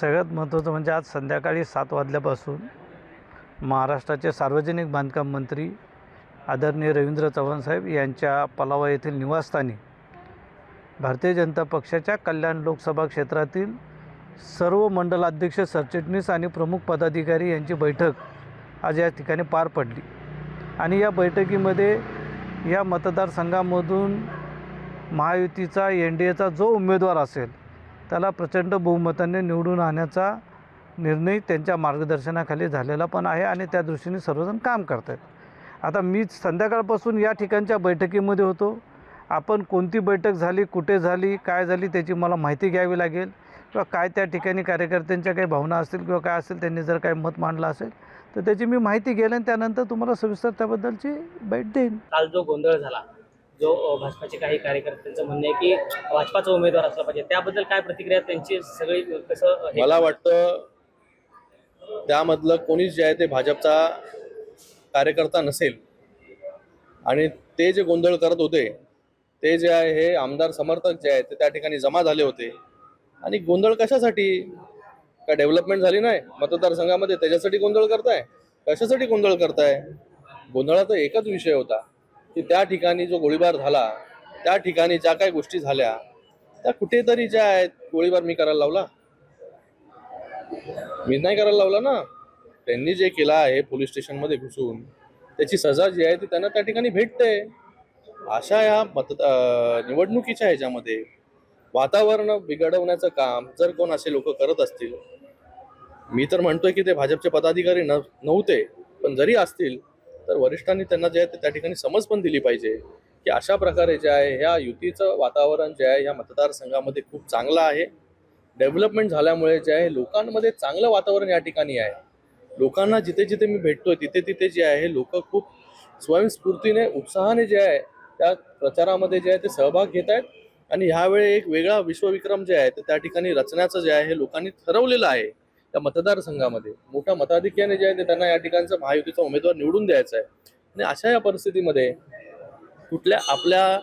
सगळ्यात महत्त्वाचं म्हणजे आज संध्याकाळी सात वाजल्यापासून महाराष्ट्राचे सार्वजनिक बांधकाम मंत्री आदरणीय रवींद्र चव्हाण साहेब यांच्या पलावा येथील निवासस्थानी भारतीय जनता पक्षाच्या कल्याण लोकसभा क्षेत्रातील सर्व मंडलाध्यक्ष सरचिटणीस आणि प्रमुख पदाधिकारी यांची बैठक आज या ठिकाणी पार पडली. आणि या बैठकीमध्ये या मतदारसंघामधून महायुतीचा एन डी एचा जो उमेदवार असेल त्याला प्रचंड बहुमताने निवडून आणण्याचा निर्णय त्यांच्या मार्गदर्शनाखाली झालेला पण आहे आणि त्या दृष्टीने सर्वजण काम करत आहेत आता मी संध्याकाळपासून या ठिकाणच्या बैठकीमध्ये होतो. आपण कोणती बैठक झाली कुठे झाली काय झाली त्याची मला माहिती घ्यावी लागेल किंवा काय त्या ठिकाणी कार्यकर्त्यांच्या काही भावना असतील किंवा काय असेल त्यांनी जर काही मत मांडलं असेल तर त्याची मी माहिती घेईल आणि त्यानंतर तुम्हाला सविस्तर त्याबद्दलची भेट देईन. काल जो गोंधळ झाला जो भाजपाचे काही कार्यकर्त्यांचं म्हणणं आहे की भाजपाचा उमेदवार असला पाहिजे. त्याबद्दल काय प्रतिक्रिया त्यांची? सगळी कसं मला वाटतं त्यामधलं कोणीच जे आहे ते भाजपचा कार्यकर्ता नसेल. आणि ते जे गोंधळ करत होते ते जे आहे हे आमदार समर्थक जे आहेत ते त्या ठिकाणी जमा झाले होते. आणि गोंधळ कशासाठी? काय डेव्हलपमेंट झाली नाही? मतदारसंघामध्ये त्याच्यासाठी गोंधळ करताय? कशासाठी गोंधळ करताय? गोंधळाचा एकच विषय होता. की त्या ठिकाणी जो गोळीबार झाला त्या ठिकाणी ज्या काही गोष्टी झाल्या त्या कुठेतरी ज्या आहेत गोळीबार मी करायला लावला? मी नाही करायला लावला ना? त्यांनी जे केलं आहे पोलीस स्टेशनमध्ये घुसून त्याची सजा जी आहे ती त्यांना त्या ठिकाणी भेटते. अशा या मत निवडणुकीच्या ह्याच्यामध्ये वातावरण बिघडवण्याचं काम जर कोण असे लोक करत असतील मी तर म्हणतोय की ते भाजपचे पदाधिकारी न नव्हते पण जरी असतील तर वरिष्ठांनी त्यांना जे आहे ते त्या ठिकाणी समज पण दिली पाहिजे की अशा प्रकारे जे आहे ह्या युतीचं वातावरण जे आहे या मतदारसंघामध्ये खूप चांगलं आहे. डेव्हलपमेंट झाल्यामुळे जे आहे लोकांमध्ये चांगलं वातावरण या ठिकाणी आहे. लोकांना जिथे जिथे मी भेटतोय तिथे तिथे जे आहे लोक खूप स्वयंस्फूर्तीने उत्साहाने जे आहे त्या प्रचारामध्ये जे आहे ते सहभाग घेत आहेत. आणि ह्यावेळी एक वेगळा विश्वविक्रम जे आहे ते त्या ठिकाणी रचण्याचं जे आहे हे लोकांनी ठरवलेलं आहे. त्या मतदारसंघामध्ये. मोठ्या मताधिक्याने जे आहे ते त्यांना या ठिकाणचा महायुतीचा उमेदवार निवडून द्यायचा आहे. आणि अशा या परिस्थितीमध्ये कुठल्या आपल्या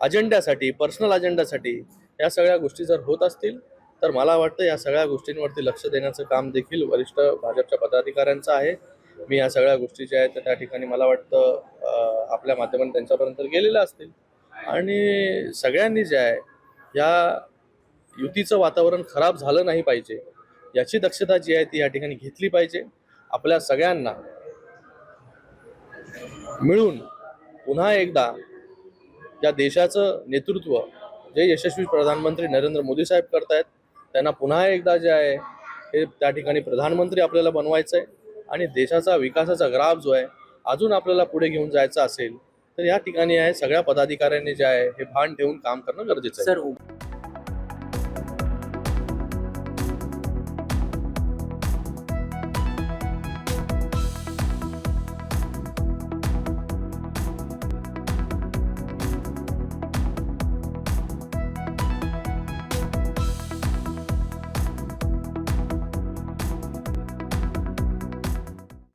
अजेंड्यासाठी पर्सनल अजेंड्यासाठी या सगळ्या गोष्टी जर होत असतील तर मला वाटतं या सगळ्या गोष्टींवरती लक्ष देण्याचं काम देखील वरिष्ठ भाजपच्या पदाधिकाऱ्यांचं आहे. मी या सगळ्या गोष्टी ज्या आहेत त्या त्या ठिकाणी मला वाटतं आपल्या माध्यमाने त्यांच्यापर्यंत गेलेल्या असतील. आणि सगळ्यांनी जे आहे या युतीचं वातावरण खराब झालं नाही पाहिजे. याची दक्षता जी आहे ती या ठिकाणी घेतली पाहिजे. आपल्या सगळ्यांना मिळून पुन्हा एकदा या देशाचं नेतृत्व जे यशस्वी प्रधानमंत्री नरेंद्र मोदी साहेब करतायत त्यांना पुन्हा एकदा जे आहे हे त्या ठिकाणी प्रधानमंत्री आपल्याला बनवायचं आहे आणि देशाचा विकासाचा ग्राफ जो आहे अजून आपल्याला पुढे घेऊन जायचा असेल तर या ठिकाणी आहे सगळ्या पदाधिकाऱ्यांनी जे आहे हे भान ठेवून काम करणं गरजेचं आहे.